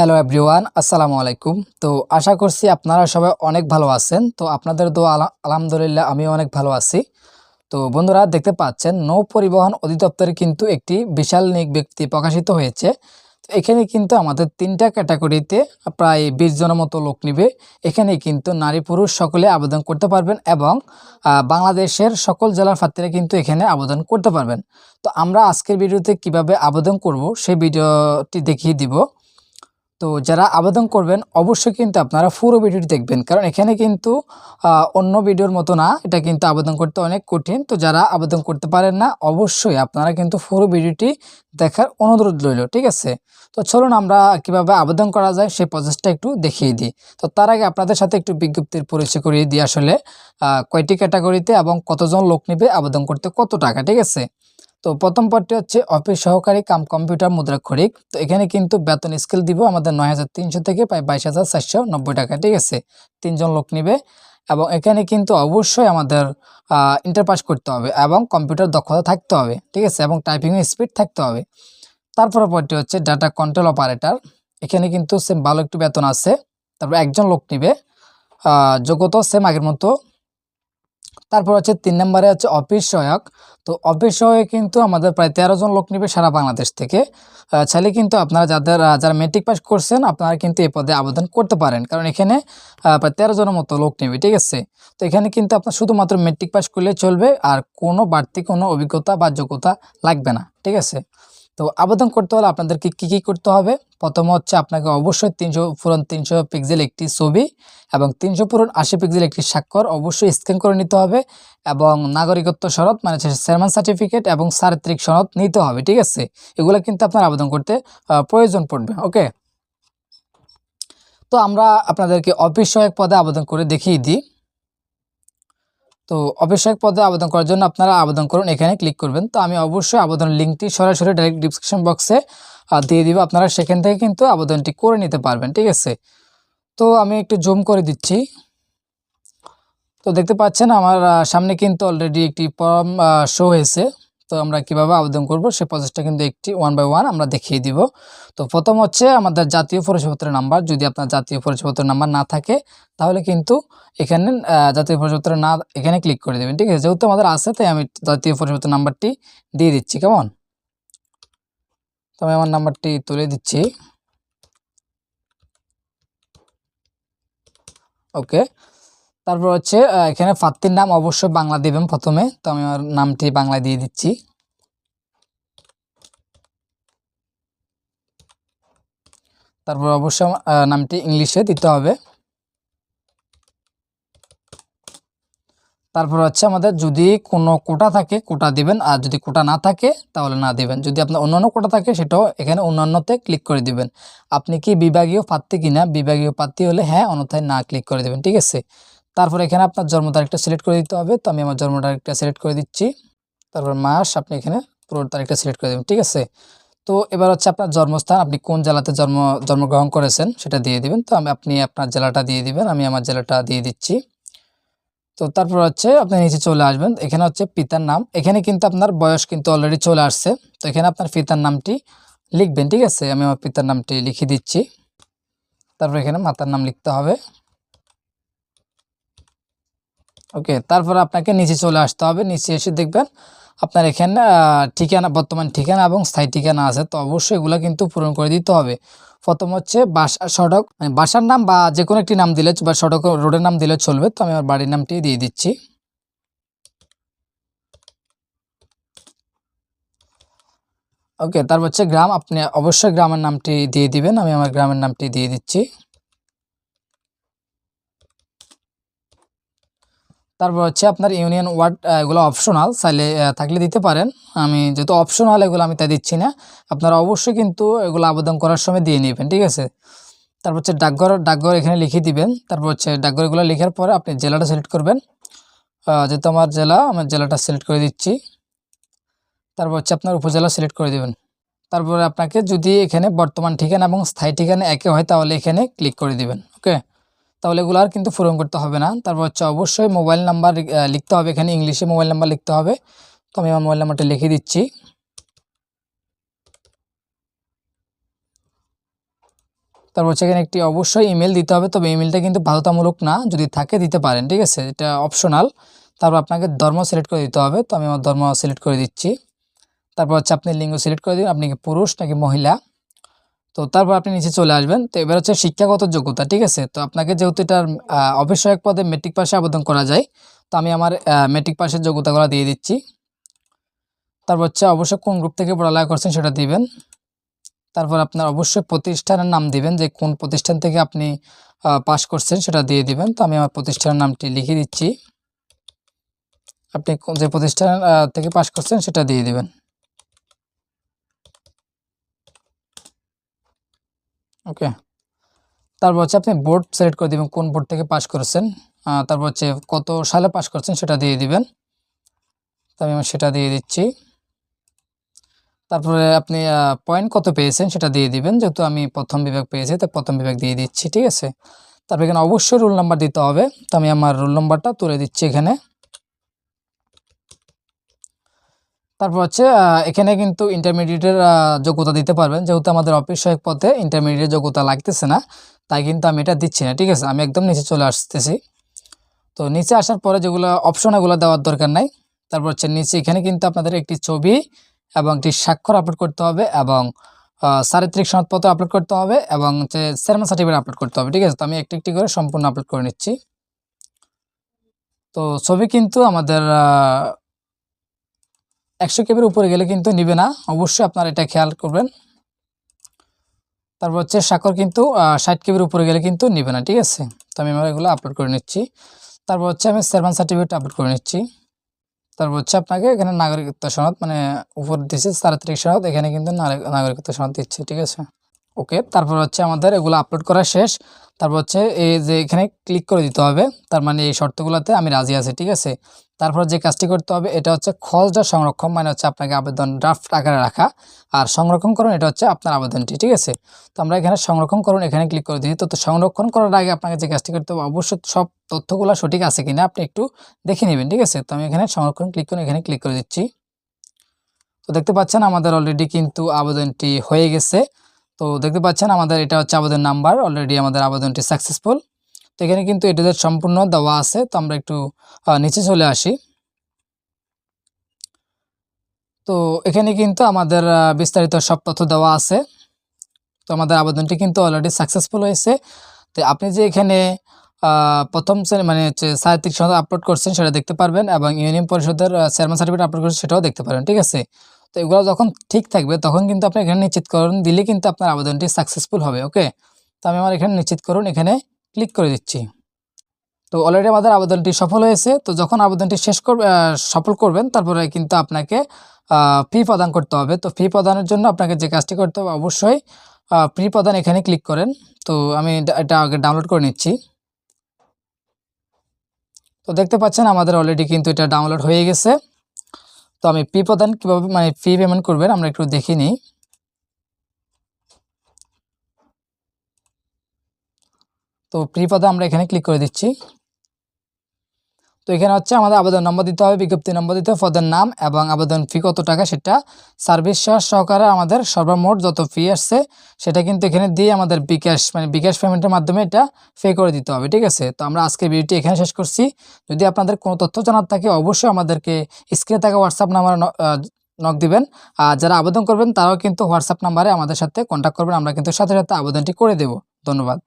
Hello everyone আসসালামু আলাইকুম তো আশা করছি আপনারা সবাই অনেক ভালো আছেন। তো আপনাদের আলা- আলহামদুলিল্লাহ আমি অনেক ভালো আছি। তো বন্ধুরা, দেখতে পাচ্ছেন, নৌ পরিবহন অধিদপ্তরে কিন্তু একটি বিশাল নিক ব্যক্তি প্রকাশিত হয়েছে। তো এখানে কিন্তু আমাদের তিনটা ক্যাটাগরিতে প্রায় বিশ জনের মতো লোক নিবে। এখানে কিন্তু নারী পুরুষ সকলে আবেদন করতে পারবেন এবং বাংলাদেশের সকল জেলার প্রার্থীরা কিন্তু এখানে আবেদন করতে পারবেন। তো আমরা আজকের ভিডিওতে কীভাবে আবেদন করব, সেই ভিডিওটি দেখিয়ে দিব। তো যারা আবেদন করবেন, অবশ্যই কিন্তু আপনারা পুরো ভিডিওটি দেখবেন। কারণ এখানে কিন্তু অন্য ভিডিওর মতো না, এটা কিন্তু আবেদন করতে অনেক কঠিন। তো যারা আবেদন করতে পারেন না, অবশ্যই আপনারা কিন্তু পুরো ভিডিওটি দেখার অনুরোধ রইল, ঠিক আছে? তো চলুন আমরা কীভাবে আবেদন করা যায়, সেই প্রসেসটা একটু দেখিয়ে দিই। তো তার আগে আপনাদের সাথে একটু বিজ্ঞপ্তির পরিচয় করিয়ে দিই আসলে কয়টি ক্যাটাগরিতে এবং কতজন লোক নেবে আবেদন করতে কত টাকা, ঠিক আছে? তো প্রথম পদটি হচ্ছে অফিস সহকারী কাম কম্পিউটার মুদ্রাক্ষরিক। তো এখানে কিন্তু বেতন স্কেল দিব আমাদের নয় হাজার তিনশো থেকে প্রায় বাইশ হাজার চারশো নব্বই টাকা ঠিক আছে? তিনজন লোক নিবে। এবং এখানে কিন্তু অবশ্যই আমাদের ইন্টার পাস করতে হবে এবং কম্পিউটার দক্ষতা থাকতে হবে ঠিক আছে? এবং টাইপিং স্পিড থাকতে হবে। তারপরে পদটি হচ্ছে ডাটা কন্ট্রোল অপারেটর এখানে কিন্তু সেম ভালো একটু বেতন আছে। তারপর একজন লোক নিবে। আহ, যোগ্যতা সেম আগের মতো। তারপর হচ্ছে তিন নম্বরে হচ্ছে অফিস সহায়ক। তো অফিস সহায়ক কিন্তু আমাদের প্রায় তেরো জন লোক নেবে সারা বাংলাদেশ থেকে। চাইলে কিন্তু আপনারা যাদের যারা মেট্রিক পাস করছেন, আপনারা কিন্তু এই পদে আবেদন করতে পারেন। কারণ এখানে প্রায় তেরো জনের মতো লোক নেবে, ঠিক আছে? তো এখানে কিন্তু আপনার শুধুমাত্র মেট্রিক পাস করলে চলবে, আর কোনো বাড়তি কোনো অভিজ্ঞতা বা যোগ্যতা লাগবে না, ঠিক আছে? তো আবেদন করতে হলে আপনাদেরকে কী কী করতে হবে? প্রথম হচ্ছে আপনাকে অবশ্যই তিনশো পুরন তিনশো পিক্সেল একটি ছবি এবং তিনশো পুরন আশি পিক্সেল একটি স্বাক্ষর অবশ্যই স্ক্যান করে নিতে হবে এবং নাগরিকত্ব সনদ মানে চেয়ারম্যান সার্টিফিকেট এবং চারিত্রিক সনদ নিতে হবে, ঠিক আছে? এগুলো কিন্তু আপনার আবেদন করতে প্রয়োজন পড়বে ওকে তো আমরা আপনাদেরকে অফিস সহায়ক পদে আবেদন করে দেখিয়ে দিই। তো অবশ্যই পদে আবেদন করার জন্য আপনারা আবেদন করুন, এখানে ক্লিক করবেন। তো আমি অবশ্যই আবেদন লিঙ্কটি সরাসরি ডাইরেক্ট ডিসক্রিপশন বক্সে দিয়ে দিব। আপনারা সেখান থেকে কিন্তু আবেদনটি করে নিতে পারবেন, ঠিক আছে? তো আমি একটু জুম করে দিচ্ছি। তো দেখতে পাচ্ছেন আমার সামনে কিন্তু অলরেডি একটি ফর্ম শো হয়েছে। তো আমরা কীভাবে আবেদন করব সেই প্রসেসটা কিন্তু একটি ওয়ান বাই ওয়ান আমরা দেখিয়ে দিব। তো প্রথম হচ্ছে আমাদের জাতীয় পরিচয়পত্রের নাম্বার যদি আপনার জাতীয় পরিচয়পত্রের নাম্বার না থাকে, তাহলে কিন্তু এখানে জাতীয় পরিচয়পত্রের না, এখানে ক্লিক করে দেবেন, ঠিক আছে? যেহেতু আমাদের আছে, তাই আমি জাতীয় পরিচয়পত্রের নাম্বারটি দিয়ে দিচ্ছি, কেমন? তো আমি আমার নাম্বারটি তুলে দিচ্ছি। ওকে তারপর হচ্ছে এখানে প্রার্থীর নাম অবশ্যই বাংলা দিবেন প্রথমে, তো আমি আমার নামটি বাংলায় দিয়ে দিচ্ছি। তারপর অবশ্যই নামটি ইংলিশে দিতে হবে। তারপর হচ্ছে আমাদের যদি কোনো কোটা থাকে, কোটা দিবেন, আর যদি কোটা না থাকে, তাহলে না দিবেন। যদি আপনার অন্যান্য কোটা থাকে, সেটাও এখানে অন্যান্যতে ক্লিক করে দিবেন। আপনি কি বিভাগীয় প্রার্থী কিনা, বিভাগীয় প্রার্থী হলে হ্যাঁ অন্যথায় না ক্লিক করে দেবেন, ঠিক আছে? তারপর এখানে আপনার জন্ম তারিখটা সিলেক্ট করে দিতে হবে। তো আমি আমার জন্ম তারিখটা সিলেক্ট করে দিচ্ছি। তারপর মাস, আপনি এখানে পুরো তারিখটা সিলেক্ট করে দেবেন, ঠিক আছে? তো এবার হচ্ছে আপনার জন্মস্থান, আপনি কোন জেলাতে জন্ম, জন্মগ্রহণ করেছেন সেটা দিয়ে দিবেন। তো আমি, আপনি আপনার জেলাটা দিয়ে দিবেন, আমি আমার জেলাটা দিয়ে দিচ্ছি। তো তারপর হচ্ছে আপনি নিচে চলে আসবেন। এখানে হচ্ছে পিতার নাম। এখানে কিন্তু আপনার বয়স কিন্তু অলরেডি চলে আসছে। তো এখানে আপনার পিতার নামটি লিখবেন, ঠিক আছে? আমি আমার পিতার নামটি লিখে দিচ্ছি। তারপর এখানে মাতার নাম লিখতে হবে। ওকে তারপর আপনাকে নিচে চলে আসতে হবে। নিচে এসে দেখবেন আপনার এখানে ঠিকানা, বর্তমান ঠিকানা এবং স্থায়ী ঠিকানা আছে। তো অবশ্যই এগুলো কিন্তু পূরণ করে দিতে হবে। প্রথম হচ্ছে বাসা, সড়ক। মানে বাসার নাম বা যে কোনো একটি নাম দিলে, বা সড়ক রোডের নাম দিলে চলবে। তো আমি আমার বাড়ির নামটি দিয়ে দিচ্ছি। ওকে তারপর হচ্ছে গ্রাম। আপনি অবশ্যই গ্রামের নামটি দিয়ে দিবেন। আমি আমার গ্রামের নামটি দিয়ে দিচ্ছি। তারপর হচ্ছে আপনার ইউনিয়ন ওয়ার্ড এগুলো অপশনাল চাইলে থাকলে দিতে পারেন। আমি যেহেতু অপশনাল এগুলো আমি তাই দিচ্ছি না। আপনারা অবশ্যই কিন্তু এগুলো আবেদন করার সময় দিয়ে নেবেন, ঠিক আছে? তারপর হচ্ছে ডাকঘর ডাকঘর এখানে লিখে দিবেন। তারপর হচ্ছে ডাকঘরগুলো লেখার পরে আপনি জেলাটা সিলেক্ট করবেন। যেহেতু আমার জেলা আমার জেলাটা সিলেক্ট করে দিচ্ছি। তারপর হচ্ছে আপনার উপজেলা সিলেক্ট করে দেবেন। তারপরে আপনাকে যদি এখানে বর্তমান ঠিকানা এবং স্থায়ী ঠিকানা একে হয়, তাহলে এখানে ক্লিক করে দিবেন ওকে তাহলে এগুলো আর কিন্তু পূরণ করতে হবে না। তারপর হচ্ছে অবশ্যই মোবাইল নাম্বার লিখতে হবে। এখানে ইংলিশে মোবাইল নাম্বার লিখতে হবে। তো আমি আমার মোবাইল নাম্বারটা লিখে দিচ্ছি। তারপর হচ্ছে এখানে একটি অবশ্যই ইমেল দিতে হবে। তবে ইমেলটা কিন্তু বাধ্যতামূলক না। যদি থাকে, দিতে পারেন, ঠিক আছে? এটা অপশনাল তারপর আপনাকে ধর্ম সিলেক্ট করে দিতে হবে। তো আমি আমার ধর্ম সিলেক্ট করে দিচ্ছি। তারপর হচ্ছে আপনি লিঙ্গ সিলেক্ট করে দিন। আপনি কি পুরুষ নাকি মহিলা? তো তারপর আপনি নিচে চলে আসবেন। তো এবার হচ্ছে শিক্ষাগত যোগ্যতা, ঠিক আছে? তো আপনাকে যেহেতু এটার অবশ্যই এক পদে মেট্রিক পাশে আবেদন করা যায়। তো আমি আমার মেট্রিক পাশের যোগ্যতাগুলো দিয়ে দিচ্ছি। তারপর হচ্ছে অবশ্যই কোন গ্রুপ থেকে পড়ালেখা করছেন সেটা দিবেন। তারপর আপনার অবশ্যই প্রতিষ্ঠানের নাম দিবেন যে কোন প্রতিষ্ঠান থেকে আপনি পাশ করছেন সেটা দিয়ে দিবেন। তো আমি আমার প্রতিষ্ঠানের নামটি লিখে দিচ্ছি। আপনি যে প্রতিষ্ঠান থেকে পাশ করছেন সেটা দিয়ে দিবেন। ওকে। তারপর হচ্ছে আপনি বোর্ড সিলেক্ট করে দিবেন, কোন বোর্ড থেকে পাশ করেছেন। তারপর হচ্ছে কত সালে পাশ করছেন সেটা দিয়ে দিবেন। তো আমি সেটা দিয়ে দিচ্ছি। তারপরে আপনি পয়েন্ট কত পেয়েছেন সেটা দিয়ে দিবেন, যেহেতু আমি প্রথম বিভাগ পেয়েছি, তো প্রথম বিভাগ দিয়ে দিচ্ছি, ঠিক আছে? তারপর এখানে অবশ্যই রোল নাম্বার দিতে হবে। তো আমি আমার রোল নাম্বারটা তুলে দিচ্ছি এখানে। তারপর হচ্ছে এখানে কিন্তু ইন্টারমিডিয়েটের যোগ্যতা দিতে পারবেন। যেহেতু আমাদের অফিস সহায়ক পথে ইন্টারমিডিয়েট যোগ্যতা লাগতেছে না, তাই কিন্তু আমি এটা দিচ্ছি না, ঠিক আছে? আমি একদম নিচে চলে আসতেছি। তো নিচে আসার পরে যেগুলো অপশন এগুলো দেওয়ার দরকার নাই। তারপর হচ্ছে নিচে এখানে কিন্তু আপনাদের একটি ছবি এবং একটি স্বাক্ষর আপলোড করতে হবে এবং চারিত্রিক সনদপত্র আপলোড করতে হবে এবং হচ্ছে চেয়ারম্যান সার্টিফিকেট আপলোড করতে হবে, ঠিক আছে? তো আমি একটি একটি করে সম্পূর্ণ আপলোড করে নিচ্ছি। তো ছবি কিন্তু আমাদের একশো কেবির উপরে গেলে কিন্তু নিবে না। অবশ্যই আপনারা এটা খেয়াল করবেন। তারপর হচ্ছে সাকর কিন্তু ষাট কেবির উপরে গেলে কিন্তু নিবে না, ঠিক আছে? তো আমি আমার এগুলো আপলোড করে নিচ্ছি। তারপর হচ্ছে আমি সেরমান সার্টিফিকেট আপলোড করে নিচ্ছি। তারপর হচ্ছে আপনাকে এখানে নাগরিকত্ব সনদ মানে উপর দিচ্ছে চারিত্রিক সনদ, এখানে কিন্তু নাগরিক- নাগরিকত্ব সনদ দিচ্ছে, ঠিক আছে? ওকে, তারপর হচ্ছে আমাদের এগুলো আপলোড করা শেষ। তারপর হচ্ছে এই যে এখানে ক্লিক করে দিতে হবে, তার মানে এই শর্তগুলোতে আমি রাজি আছি, ঠিক আছে? তারপর যে কাজটি করতে হবে, এটা হচ্ছে খসড়া সংরক্ষণ মানে হচ্ছে আপনাকে আবেদন ড্রাফট আকারে রাখা। আর সংরক্ষণ করুন, এটা হচ্ছে আপনার আবেদনটি, ঠিক আছে? তো আমরা এখানে সংরক্ষণ করুন, এখানে ক্লিক করে দিই। তো সংরক্ষণ করার আগে আপনাকে যে কাজটি করতে হবে, অবশ্যই সব তথ্যগুলো সঠিক আছে কিনা আপনি একটু দেখে নেবেন, ঠিক আছে? তো আমি এখানে সংরক্ষণ ক্লিক করে, এখানে ক্লিক করে দিচ্ছি। তো দেখতে পাচ্ছেন আমাদের অলরেডি কিন্তু আবেদনটি হয়ে গেছে। তো দেখতে পাচ্ছেন আমাদের এটা হচ্ছে আবেদন নাম্বার অলরেডি আমাদের আবেদনটি সাকসেসফুল তো এখানে কিন্তু এটাদের সম্পূর্ণ দেওয়া আছে, তো আমরা একটু নিচে চলে আসি। তো এখানে কিন্তু আমাদের বিস্তারিত সব তথ্য দেওয়া আছে। তো আমাদের আবেদনটি কিন্তু অলরেডি সাকসেসফুল হয়েছে। তো আপনি যে এখানে প্রথম শ্রেণি মানে হচ্ছে সাহিত্যিক সনদ আপলোড করছেন, সেটা দেখতে পারবেন এবং ইউনিয়ন পরিষদের চেয়ারম্যান সার্টিফিকেট আপলোড করছেন, সেটাও দেখতে পারবেন ঠিক আছে? তো এগুলো যখন ঠিক থাকবে, তখন কিন্তু আপনি এখানে নিশ্চিতকরণ দিলে কিন্তু আপনার আবেদনটি সাকসেসফুল হবে ওকে তো আমি আমার এখানে নিশ্চিতকরণ এখানে ক্লিক করে দিচ্ছি। তো অলরেডি আমাদের আবেদনটি সফল হয়েছে, তো যখন আবেদনটি শেষ করবে সফল করবেন, তারপরে কিন্তু আপনাকে ফি প্রদান করতে হবে। তো ফি প্রদানের জন্য আপনাকে যে কাজটি করতে হবে, অবশ্যই ফি প্রদান এখানে ক্লিক করেন। তো আমি এটা- আগে ডাউনলোড করে নিচ্ছি। তো দেখতে পাচ্ছেন, আমাদের অলরেডি কিন্তু এটা ডাউনলোড হয়ে গেছে। তো আমি ফি প্রদান কীভাবে মানে ফি পেমেন্ট করবেন, আমরা একটু দেখে নিই। তো প্রি পদে আমরা এখানে ক্লিক করে দিচ্ছি। তো এখানে হচ্ছে আমাদের আবেদন নম্বর দিতে হবে, বিজ্ঞপ্তি নম্বর দিতে হবে, পদের নাম এবং আবেদন ফি কত টাকা সেটা সার্ভিস চার্জ সহকারে আমাদের সর্বমোট যত ফি আসছে সেটা কিন্তু এখানে দিয়ে আমাদের বিকাশ মানে বিকাশ পেমেন্টের মাধ্যমে এটা পে করে দিতে হবে, ঠিক আছে? তো আমরা আজকে ভিডিওটি এখানে শেষ করছি। যদি আপনাদের কোনো তথ্য জানার থাকে অবশ্যই আমাদেরকে স্ক্রিনে থাকা হোয়াটসঅ্যাপ নাম্বার নক দিবেন। আর যারা আবেদন করবেন তারাও কিন্তু হোয়াটসঅ্যাপ নাম্বারে আমাদের সাথে কন্ট্যাক্ট করবেন, আমরা কিন্তু সাথে সাথে আবেদনটি করে দেব। ধন্যবাদ।